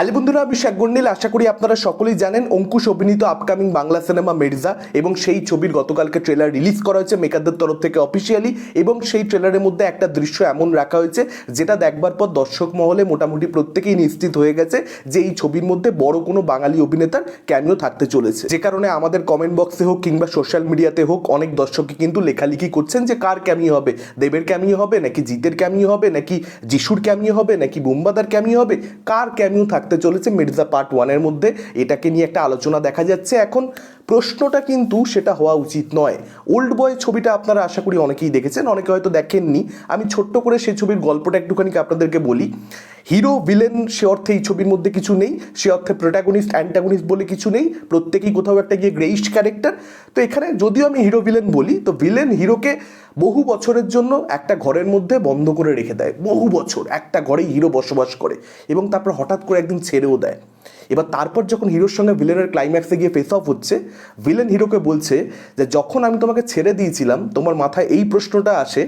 হালি বন্ধুরা, আমি শেখ গন্ডিল আশা করি আপনারা সকলেই জানেন, অঙ্কুশ অভিনীত আপকামিং বাংলা সিনেমা মির্জা এবং সেই ছবির গতকালকে ট্রেলার রিলিজ করা হয়েছে মেকারদের তরফ থেকে অফিসিয়ালি এবং সেই ট্রেলারের মধ্যে একটা দৃশ্য এমন রাখা হয়েছে, যেটা দেখবার পর দর্শক মহলে মোটামুটি প্রত্যেকেই নিশ্চিত হয়ে গেছে যে এই ছবির মধ্যে বড় কোনো বাঙালি অভিনেতার ক্যামিও থাকতে চলেছে। যে কারণে আমাদের কমেন্ট বক্সে হোক কিংবা সোশ্যাল মিডিয়াতে হোক, অনেক দর্শকই কিন্তু লেখালেখি করছেন যে কার ক্যামিও হবে? দেবের ক্যামিও হবে, নাকি জিতের ক্যামিও হবে, নাকি যিশুর ক্যামিও হবে, নাকি বুম্বাদার ক্যামিও হবে? কার ক্যামিও থাকতে চলেছে মির্জা পার্ট ওয়ানের মধ্যে। এটাকে নিয়ে একটা আলোচনা দেখা যাচ্ছে। এখন প্রশ্নটা কিন্তু সেটা হওয়া উচিত নয়। ওল্ড বয় ছবিটা আপনারা আশা করি অনেকেই দেখেছেন, অনেকে হয়তো দেখেননি। আমি ছোট্ট করে সেই ছবির গল্পটা একটুখানি আপনাদেরকে বলি। হিরো, ভিলেন, সে অর্থে এই ছবির মধ্যে কিছু নেই। সে অর্থে প্রোটাগনিস্ট অ্যান্টাগনিস্ট বলে কিছু নেই। প্রত্যেকেই কোথাও একটা গিয়ে গ্রেইস্ট ক্যারেক্টার তো এখানে যদিও আমি হিরো ভিলেন বলি, তো ভিলেন হিরোকে বহু বছরের জন্য একটা ঘরের মধ্যে বন্ধ করে রেখে দেয়। বহু বছর একটা ঘরে হিরো বসবাস করে এবং তারপর হঠাৎ করে একদিন ছেড়েও দেয়। এবার তারপর যখন হিরোর সঙ্গে ভিলেনের ক্লাইম্যাক্সে গিয়ে ফেস অফ হচ্ছে ভিলেন হিরোকে বলছে যে, যখন আমি তোমাকে ছেড়ে দিয়েছিলাম, তোমার মাথায় এই প্রশ্নটা আসে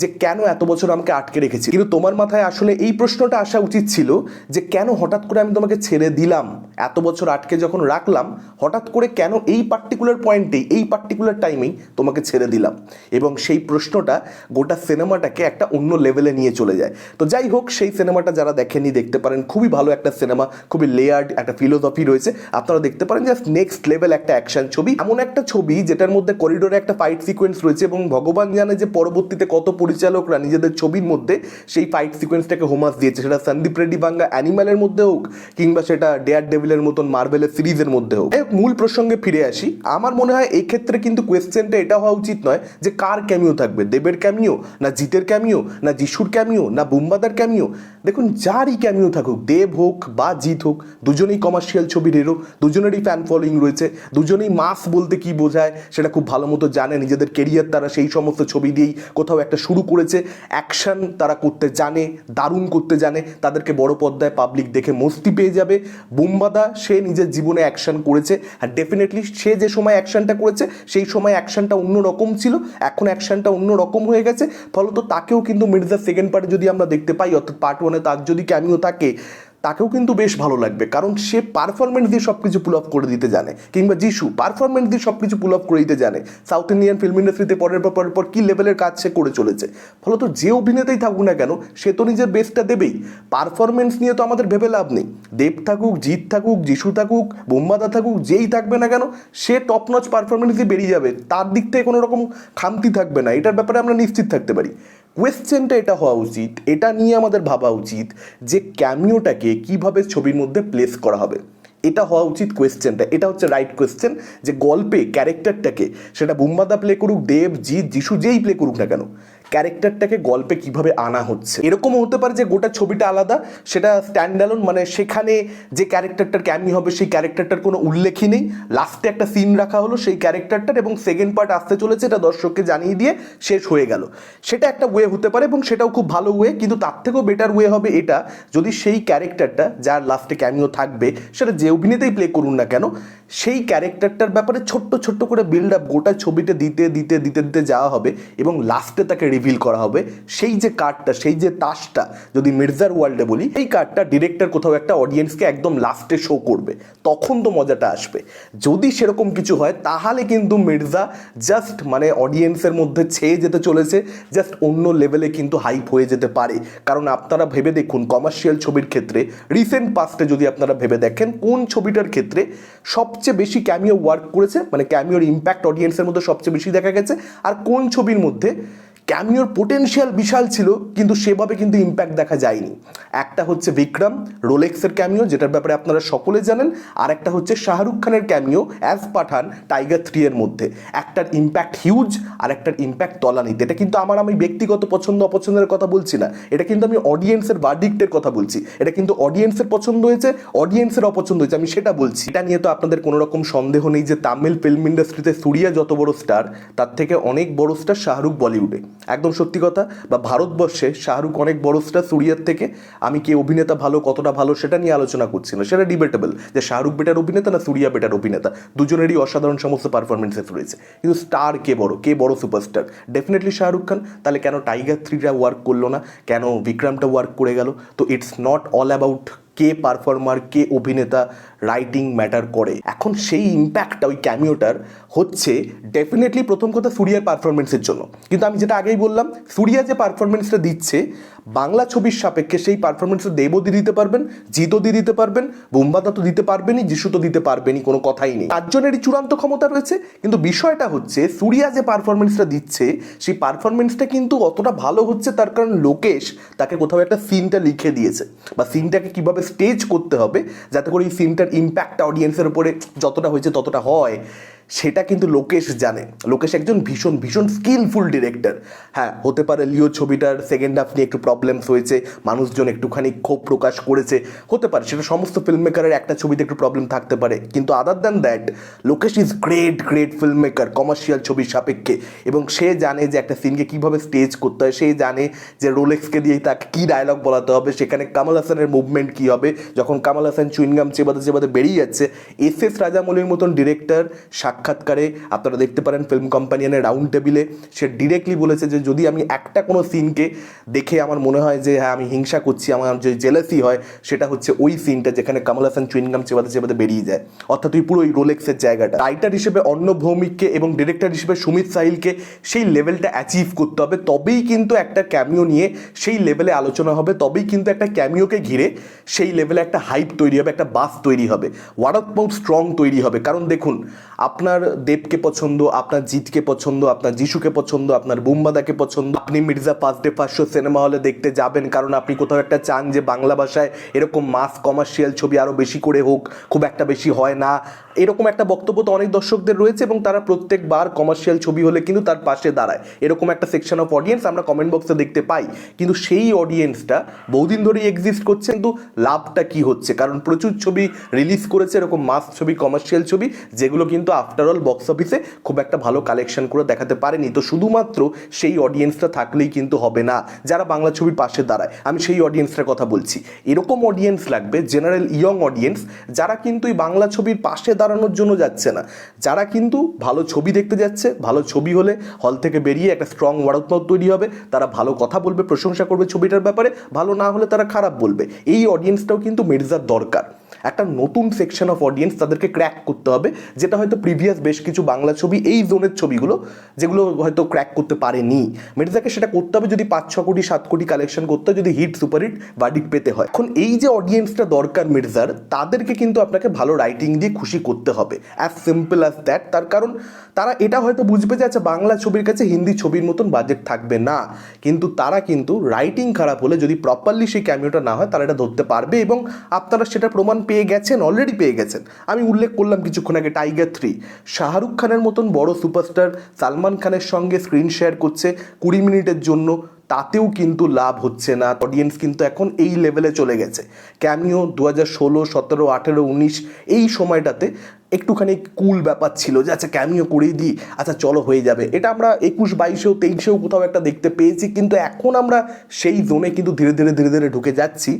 যে, কেন এত বছর আমাকে আটকে রেখেছি কিন্তু তোমার মাথায় আসলে এই প্রশ্নটা আসা উচিত ছিল যে, কেন হঠাৎ করে আমি তোমাকে ছেড়ে দিলাম? এত বছর আটকে যখন রাখলাম, হঠাৎ করে কেন এই পার্টিকুলার পয়েন্টেই এই পার্টিকুলার টাইমেই তোমাকে ছেড়ে দিলাম? এবং সেই প্রশ্নটা গোটা সিনেমাটাকে একটা অন্য লেভেলে নিয়ে চলে যায়। তো যাই হোক, সেই সিনেমাটা যারা দেখেননি, দেখতে পারেন। খুবই ভালো একটা সিনেমা খুবই লেয়ার্ড একটা ফিলোসফি রয়েছে, আপনারা দেখতে পারেন যে নেক্সট লেভেল একটা অ্যাকশন ছবি। এমন একটা ছবি যেটার মধ্যে করিডোরে একটা ফাইট সিকোয়েন্স রয়েছে এবং ভগবান জানে যে পরবর্তীতে কত পরিচালকরা নিজেদের ছবির মধ্যে সেই ফাইট সিকোয়েন্সটাকে হোমাস দিয়েছে। সেটা সন্দীপ রেড্ডি বাঙ্গা অ্যানিমালের মধ্যে হোক কিংবা সেটা ডেয়ার ডেভিলের মতন মার্বেলের সিরিজের মধ্যে হোক। মূল প্রসঙ্গে ফিরে আসি। আমার মনে হয় এই ক্ষেত্রে কিন্তু কোয়েশ্চেনটা এটা হওয়া উচিত নয় যে কার ক্যামিও থাকবে? দেবের ক্যামিও না জিতের ক্যামিও না যিশুর ক্যামিও না বুম্বাদার ক্যামিও দেখুন, যারই ক্যামিও থাকুক, দেব হোক বা জিৎ হোক, দুজনেই কমার্শিয়াল ছবির হিরো দুজনেরই ফ্যান ফলোয়িং রয়েছে, দুজনেই মাস বলতে কি বোঝায় সেটা খুব ভালো মতো জানে, নিজেদের কেরিয়ার তারা সেই সমস্ত ছবি দিয়েই কোথাও একটা শুরু করেছে অ্যাকশন তারা করতে জানে, দারুণ করতে জানে, তাদেরকে বড় পর্দায় পাবলিক দেখে মস্তি পেয়ে যাবে। বুম্বাদা, সে নিজের জীবনে অ্যাকশন করেছে আর ডেফিনেটলি সে যে সময় অ্যাকশনটা করেছে, সেই সময় অ্যাকশনটা অন্য রকম ছিল, এখন অ্যাকশনটা অন্য রকম হয়ে গেছে, ফলত তাকেও কিন্তু মির্জার সেকেন্ড পার্টে যদি আমরা দেখতে পাই, অর্থাৎ পার্ট ওয়ানে তার যদি ক্যামিও থাকে, তাকেও কিন্তু বেশ ভালো লাগবে। কারণ সে পারফরমেন্স দিয়ে সব কিছু পুল অফ করে দিতে জানে। কিংবা যিশু পারফরমেন্স দিয়ে সব কিছু পুল অফ করে দিতে জানে। সাউথ ইন্ডিয়ান ফিল্ম ইন্ডাস্ট্রিতে পরের পর পরের পর কী লেভেলের কাজ সে করে চলেছে। ফলত যে অভিনেতাই থাকুক না কেন, সে তো নিজের বেস্টটা দেবেই। পারফরমেন্স নিয়ে তো আমাদের ভেবে লাভ নেই। দেব থাকুক, জিৎ থাকুক, যিশু থাকুক, বোম্বাদা থাকুক, যেই থাকবে না কেন, সে টপ নচ পারফরমেন্স দিয়ে বেরিয়ে যাবে। তার দিক থেকে কোনো রকম খামতি থাকবে না। এটার ব্যাপারে আমরা নিশ্চিত থাকতে পারি। কোয়েশ্চেনটা এটা হওয়া উচিত, এটা নিয়ে আমাদের ভাবা উচিত যে ক্যামিওটাকে কীভাবে ছবির মধ্যে প্লেস করা হবে। এটা হওয়া উচিত কোয়েশ্চেনটা এটা হচ্ছে রাইট কোয়েশ্চেন যে গল্পে ক্যারেক্টারটাকে সেটা বুম্বাদা প্লে করুক, দেব, জিৎ, যিশু যেই প্লে করুক না কেন ক্যারেক্টারটাকে গল্পে কীভাবে আনা হচ্ছে? এরকমও হতে পারে যে গোটা ছবিটা আলাদা, সেটা স্ট্যান্ডালোন মানে সেখানে যে ক্যারেক্টারটার ক্যামি হবে, সেই ক্যারেক্টারটার কোনো উল্লেখই নেই। লাস্টে একটা সিন রাখা হলো সেই ক্যারেক্টারটার এবং সেকেন্ড পার্ট আসতে চলেছে, এটা দর্শককে জানিয়ে দিয়ে শেষ হয়ে গেল। সেটা একটা ওয়ে হতে পারে এবং সেটাও খুব ভালো ওয়ে কিন্তু তার থেকেও বেটার ওয়ে হবে এটা, যদি সেই ক্যারেক্টারটা, যার লাস্টে ক্যামিও থাকবে, সেটা যে অভিনেতাই প্লে করুন না কেন, সেই ক্যারেক্টারটার ব্যাপারে ছোট্ট ছোট্ট করে বিল্ড আপ গোটা ছবিতে দিতে দিতে দিতে দিতে যাওয়া হবে এবং লাস্টে তাকে রিভিল করা হবে। সেই যে কার্ডটা সেই যে তাসটা, যদি মির্জার ওয়ার্ল্ডে বলি, এই কার্ডটা ডিরেক্টর কোথাও একটা অডিয়েন্সকে একদম লাস্টে শো করবে। তখন তো মজাটা আসবে। যদি সেরকম কিছু হয়, তাহলে কিন্তু মির্জা জাস্ট মানে অডিয়েন্সের মধ্যে ছেয়ে যেতে চলেছে জাস্ট অন্য লেভেলে কিন্তু হাইপ হয়ে যেতে পারে। কারণ আপনারা ভেবে দেখুন কমার্শিয়াল ছবির ক্ষেত্রে রিসেন্ট পাস্টে যদি আপনারা ভেবে দেখেন, কোন ছবিটার ক্ষেত্রে সবচেয়ে বেশি ক্যামিও ওয়ার্ক করেছে মানে ক্যামিওর ইম্প্যাক্ট অডিয়েন্সের মধ্যে সবচেয়ে বেশি দেখা গেছে, আর কোন ছবির মধ্যে ক্যামিওর পোটেনশিয়াল বিশাল ছিল, কিন্তু সেভাবে কিন্তু ইম্প্যাক্ট দেখা যায়নি। একটা হচ্ছে বিক্রম রোলেক্সের ক্যামিও যেটার ব্যাপারে আপনারা সকলে জানেন, আর একটা হচ্ছে শাহরুখ খানের cameo as Pathaan Tiger three এর মধ্যে। একটার ইম্প্যাক্ট হিউজ আর একটার ইম্প্যাক্ট তলানিতে এটা কিন্তু আমার আমি ব্যক্তিগত পছন্দ, অপছন্দের কথা বলছি না। এটা কিন্তু আমি অডিয়েন্সের ভার্ডিক্টের কথা বলছি। এটা কিন্তু অডিয়েন্সের পছন্দ হয়েছে অডিয়েন্সের অপছন্দ হয়েছে, আমি সেটা বলছি। এটা নিয়ে তো আপনাদের কোনো রকম সন্দেহ নেই যে তামিল ফিল্ম ইন্ডাস্ট্রিতে সুরিয়া যত বড় স্টার তার থেকে অনেক বড় স্টার শাহরুখ বলিউডে একদম সত্যি কথা, বা ভারতবর্ষে শাহরুখ অনেক বড় স্টার সুরিয়ার থেকে আমি কে অভিনেতা ভালো, কতটা ভালো সেটা নিয়ে আলোচনা করছি না সেটা ডিবেটেবল যে শাহরুখ বেটার অভিনেতা না সুরিয়া বেটার অভিনেতা? দুজনেরই অসাধারণ সমস্ত পারফরমেন্সেস রয়েছে কিন্তু স্টার কে বড় কে বড় সুপারস্টার ডেফিনেটলি শাহরুখ খান। তাহলে কেন টাইগার থ্রিটা ওয়ার্ক করল না? কেন বিক্রমটা ওয়ার্ক করে গেল? তো ইটস নট অল অ্যাবাউট কে পারফর্মার কে অভিনেতা রাইটিং ম্যাটার করে। এখন সেই ইম্প্যাক্টটা ওই ক্যামিওটার হচ্ছে ডেফিনেটলি প্রথম কথা সুরিয়ার পারফরমেন্সের জন্য। কিন্তু আমি যেটা আগেই বললাম সুরিয়া যে পারফরমেন্সটা দিচ্ছে বাংলা ছবির সাপেক্ষে সেই পারফরমেন্সটা দেবও দিয়ে দিতে পারবেন, জিতও দিয়ে দিতে পারবেন, বোম্বাদা তো দিতে পারবেনই, যিশু তো দিতে পারবেনই, কোনো কথাই নেই। চারজনেরই চূড়ান্ত ক্ষমতা রয়েছে, কিন্তু বিষয়টা হচ্ছে, সুরিয়া যে পারফরমেন্সটা দিচ্ছে, সেই পারফরমেন্সটা কিন্তু অতটা ভালো হচ্ছে তার কারণ লোকেশ তাকে কোথাও একটা সিনটা লিখে দিয়েছে। বা সিনটাকে কীভাবে স্টেজ করতে হবে, যাতে করে এই সিনটার ইম্প্যাক্ট অডিয়েন্সের উপরে যতটা হয়েছে ততটা হয়। সেটা কিন্তু লোকেশ জানে। লোকেশ একজন ভীষণ ভীষণ স্কিলফুল ডিরেক্টর হ্যাঁ হতে পারে লিও ছবিটার সেকেন্ড হাফ নিয়ে একটু প্রবলেমস হয়েছে, মানুষজন একটুখানি ক্ষোভ প্রকাশ করেছে। হতে পারে, সেটা সমস্ত ফিল্ম মেকারের একটা ছবিতে একটু প্রবলেম থাকতে পারে। কিন্তু other than that Lokesh is great great film maker commercial ছবির সাপেক্ষে। এবং সে জানে যে একটা সিনকে কীভাবে স্টেজ করতে হয়। সে জানে যে রোলেক্সকে দিয়ে তাকে কী ডায়লগ বলাতে হবে। সেখানে কামাল হাসানের মুভমেন্ট কী হবে? যখন কামাল হাসান চুইনগাম চেবাতে চেবাতে বেরিয়ে যাচ্ছে এস এস রাজামৌলির মতন ডিরেক্টর সাক্ষাৎকারে আপনারা দেখতে পারেন ফিল্ম কোম্পানিয়ানের রাউন্ড টেবিলে সে ডিরেক্টলি বলেছে যে, যদি আমি একটা কোনো সিনকে দেখে আমার মনে হয় যে হ্যাঁ আমি হিংসা করছি, আমার যে জেলাসি হয়, সেটা হচ্ছে ওই সিনটা যেখানে কামাল হাসান চুইনগাম চেবাতে চেবাতে বেরিয়ে যায়। অর্থাৎ ওই পুরো ওই রোলেক্সের জায়গাটা। রাইটার হিসেবে অন্য ভৌমিককে এবং ডিরেক্টর হিসেবে সুমিত সাহিলকে সেই লেভেলটা অ্যাচিভ করতে হবে। তবেই কিন্তু একটা ক্যামিও নিয়ে সেই লেভেলে আলোচনা হবে। তবেই কিন্তু একটা ক্যামিওকে ঘিরে সেই লেভেলে একটা হাইপ তৈরি হবে, একটা বাস তৈরি হবে। ওয়ার্ড অফ মাউথ স্ট্রং তৈরি হবে। কারণ দেখুন আপনার দেবকে পছন্দ, আপনার জিতকে পছন্দ, আপনার যিশুকে পছন্দ, আপনার বুম্বাদাকে পছন্দ, আপনি Mirza first day first show cinema হলে দেখতে যাবেন, কারণ আপনি কোথাও একটা চান যে বাংলা ভাষায় এরকম মাস কমার্শিয়াল ছবি আরও বেশি করে হোক, খুব একটা বেশি হয় না। এরকম একটা বক্তব্য তো অনেক দর্শকদের রয়েছে এবং তারা প্রত্যেকবার কমার্শিয়াল ছবি হলে কিন্তু তার পাশে দাঁড়ায়। এরকম একটা সেকশন অফ অডিয়েন্স আমরা কমেন্ট বক্সে দেখতে পাই। কিন্তু সেই অডিয়েন্সটা বহুদিন ধরেই এক্সিস্ট করছে, কিন্তু লাভটা কি হচ্ছে? কারণ প্রচুর ছবি রিলিজ করেছে এরকম মাস ছবি কমার্শিয়াল ছবি, যেগুলো কিন্তু আফটার অল বক্স অফিসে খুব একটা ভালো কালেকশন করে দেখাতে পারেনি। তো শুধুমাত্র সেই অডিয়েন্সটা থাকলেই কিন্তু হবে না। যারা বাংলা ছবির পাশে দাঁড়ায়, আমি সেই অডিয়েন্সটার কথা বলছি। এরকম অডিয়েন্স লাগবে জেনারেল ইয়ং অডিয়েন্স যারা কিন্তু এই বাংলা ছবির পাশে দাঁড়ানোর জন্য যাচ্ছে না। যারা কিন্তু ভালো ছবি দেখতে যাচ্ছে, ভালো ছবি হলে হল থেকে বেরিয়ে একটা স্ট্রং ওয়ার্ডমাউথ তৈরি হবে। তারা ভালো কথা বলবে, প্রশংসা করবে ছবিটার ব্যাপারে, ভালো না হলে তারা খারাপ বলবে। এই অডিয়েন্সটাও কিন্তু মির্জার দরকার। একটা নতুন সেকশন অফ অডিয়েন্স তাদেরকে ক্র্যাক করতে হবে, যেটা হয়তো প্রিভিয়াস বেশ কিছু বাংলা ছবি, এই জোনের ছবিগুলো, যেগুলো হয়তো ক্র্যাক করতে পারেনি। মির্জাকে সেটা করতে হবে যদি পাঁচ, ছ কোটি, সাত কোটি কালেকশন করতে হয়, যদি হিট সুপার হিট বাডিক পেতে হয়। এখন এই যে অডিয়েন্সটা দরকার মির্জার, তাদেরকে কিন্তু আপনাকে ভালো রাইটিং দিয়ে খুশি করতে হবে। অ্যাজ সিম্পল অ্যাজ দ্যাট তার কারণ তারা এটা হয়তো বুঝবে যে আচ্ছা বাংলা ছবির কাছে হিন্দি ছবির মতন বাজেট থাকবে না। কিন্তু তারা কিন্তু রাইটিং খারাপ হলে যদি প্রপারলি সেই ক্যামিওটা না হয়, তারা এটা ধরতে পারবে এবং আপনারা সেটা প্রমাণ পেয়ে গেছেন অলরেডি পেয়ে গেছেন। আমি উল্লেখ করলাম কিছুক্ষণ আগে টাইগার থ্রি শাহরুখ খানের মতন বড় সুপারস্টার সালমান খানের সঙ্গে স্ক্রিন শেয়ার করছে, কুড়ি মিনিটের জন্য। তাতেও কিন্তু লাভ হচ্ছে না। অডিয়েন্স কিন্তু এখন এই লেভেলে চলে গেছে। ক্যামিও দু হাজার ষোলো, সতেরো, আঠেরো, উনিশ, এই সময়টাতে একটুখানি কুল ব্যাপার ছিল যে আচ্ছা ক্যামিও করেই দিই। আচ্ছা চলো, হয়ে যাবে। এটা আমরা একুশ, বাইশেও, তেইশেও কোথাও একটা দেখতে পেয়েছি। কিন্তু এখন আমরা সেই জোনে কিন্তু ধীরে ধীরে ধীরে ধীরে ঢুকে যাচ্ছি,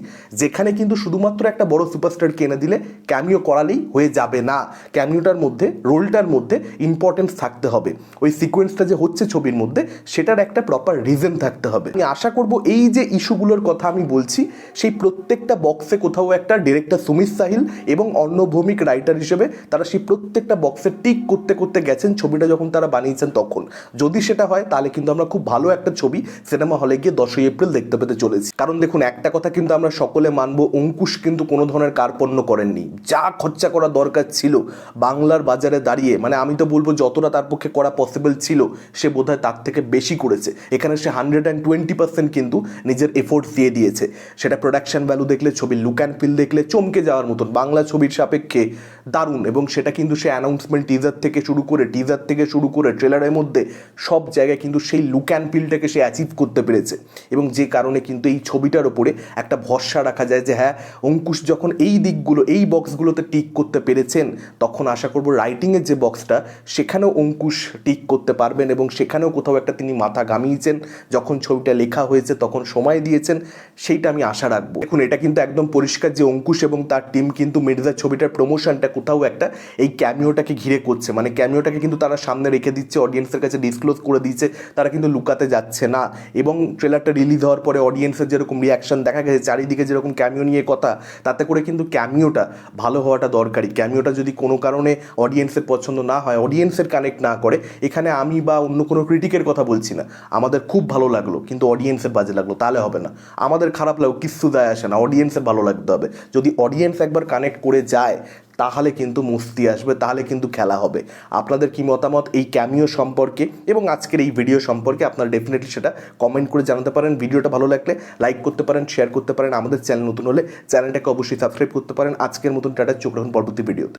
যেখানে কিন্তু শুধুমাত্র একটা বড় সুপারস্টার কিনে দিলে ক্যামিও করালেই হয়ে যাবে না। ক্যামিওটার মধ্যে রোলটার মধ্যে ইম্পর্টেন্স থাকতে হবে। ওই সিকোয়েন্সটা যে হচ্ছে ছবির মধ্যে, সেটার একটা প্রপার রিজন থাকতে হবে। আমি আশা করব এই যে ইস্যুগুলোর কথা আমি বলছি, সেই প্রত্যেকটা বক্সে কোথাও একটা ডিরেক্টর সুমিত সাহিল এবং অন্য ভৌমিক রাইটার হিসেবে তারা সেই প্রত্যেকটা বক্সে টিক করতে করতে গেছেন, ছবিটা যখন তারা বানিয়েছেন তখন। যদি সেটা হয়, তাহলে কিন্তু আমরা খুব ভালো একটা ছবি সিনেমা হলে গিয়ে দশই এপ্রিল দেখতে পেতে চলেছি। কারণ দেখুন, একটা কথা কিন্তু আমরা সকলে মানবো, অঙ্কুশ কিন্তু কোনো ধরনের কার্পণ্য করেননি। যা খরচা করা দরকার ছিল, বাংলার বাজারে দাঁড়িয়ে মানে আমি তো বলব যতটা তার পক্ষে করা পসিবল ছিল, সে বোধহয় তার থেকে বেশি করেছে। এখানে সে হান্ড্রেড অ্যান্ড টোয়েন্টি পার্সেন্ট কিন্তু নিজের এফোর্টস দিয়ে দিয়েছে। সেটা প্রোডাকশন ভ্যালু দেখলে, ছবির লুক অ্যান্ড ফিল দেখলে, চমকে যাওয়ার মতন। বাংলা ছবির সাপেক্ষে দারুণ এবং সেটা কিন্তু সে অ্যানাউন্সমেন্ট টিজার থেকে শুরু করে টিজার থেকে শুরু করে ট্রেলারের মধ্যে সব জায়গায় কিন্তু সেই লুক অ্যান্ড ফিলটাকে সে অ্যাচিভ করতে পেরেছে। এবং যে কারণে কিন্তু এই ছবিটার ওপরে একটা ভরসা রাখা যায় যে হ্যাঁ অঙ্কুশ যখন এই দিকগুলো, এই বক্সগুলোতে টিক করতে পেরেছেন, তখন আশা করব রাইটিংয়ের যে বক্সটা সেখানেও অঙ্কুশ টিক করতে পারবেন এবং সেখানেও কোথাও একটা তিনি মাথা গামিয়েছেন যখন ছবিটা লেখা হয়েছে, তখন সময় দিয়েছেন, সেইটা আমি আশা রাখব। দেখুন, এটা কিন্তু একদম পরিষ্কার যে অঙ্কুশ এবং তার টিম কিন্তু মির্জা ছবিটার প্রমোশনটা কোথাও একটা এই ক্যামিওটাকে ঘিরে করছে। মানে ক্যামিওটাকে কিন্তু তারা সামনে রেখে দিচ্ছে অডিয়েন্সের কাছে ডিসক্লোজ করে দিচ্ছে, তারা কিন্তু লুকাতে যাচ্ছে না। এবং ট্রেলারটা রিলিজ হওয়ার পরে অডিয়েন্সের যেরকম রিয়াকশন দেখা গেছে, চারিদিকে যেরকম ক্যামিও নিয়ে কথা, তাতে করে কিন্তু ক্যামিওটা ভালো হওয়াটা দরকারি ক্যামিওটা যদি কোনো কারণে অডিয়েন্সের পছন্দ না হয় অডিয়েন্সের কানেক্ট না করে, এখানে আমি বা অন্য কোনো ক্রিটিকের কথা বলছি না। আমাদের খুব ভালো লাগল, কিন্তু অডিয়েন্সের বাজে লাগল, তাহলে হবে না। আমাদের খারাপ লাগল, কিচ্ছু দায় আসে না অডিয়েন্সের ভালো লাগতে হবে। যদি অডিয়েন্স একবার কানেক্ট করে যায় তাহলে কিন্তু মুস্তি আসবে, তাহলে কিন্তু খেলা হবে। আপনাদের কি মতামত এই ক্যামিও সম্পর্কে এবং আজকের এই ভিডিও সম্পর্কে? আপনারা ডেফিনেটলি সেটা কমেন্ট করে জানাতে পারেন। ভিডিওটা ভালো লাগলে লাইক করতে পারেন শেয়ার করতে পারেন। আমাদের চ্যানেল নতুন হলে চ্যানেলটাকে অবশ্যই সাবস্ক্রাইব করতে পারেন। আজকের মতন টাটা চোখ রাখুন পরবর্তী ভিডিওতে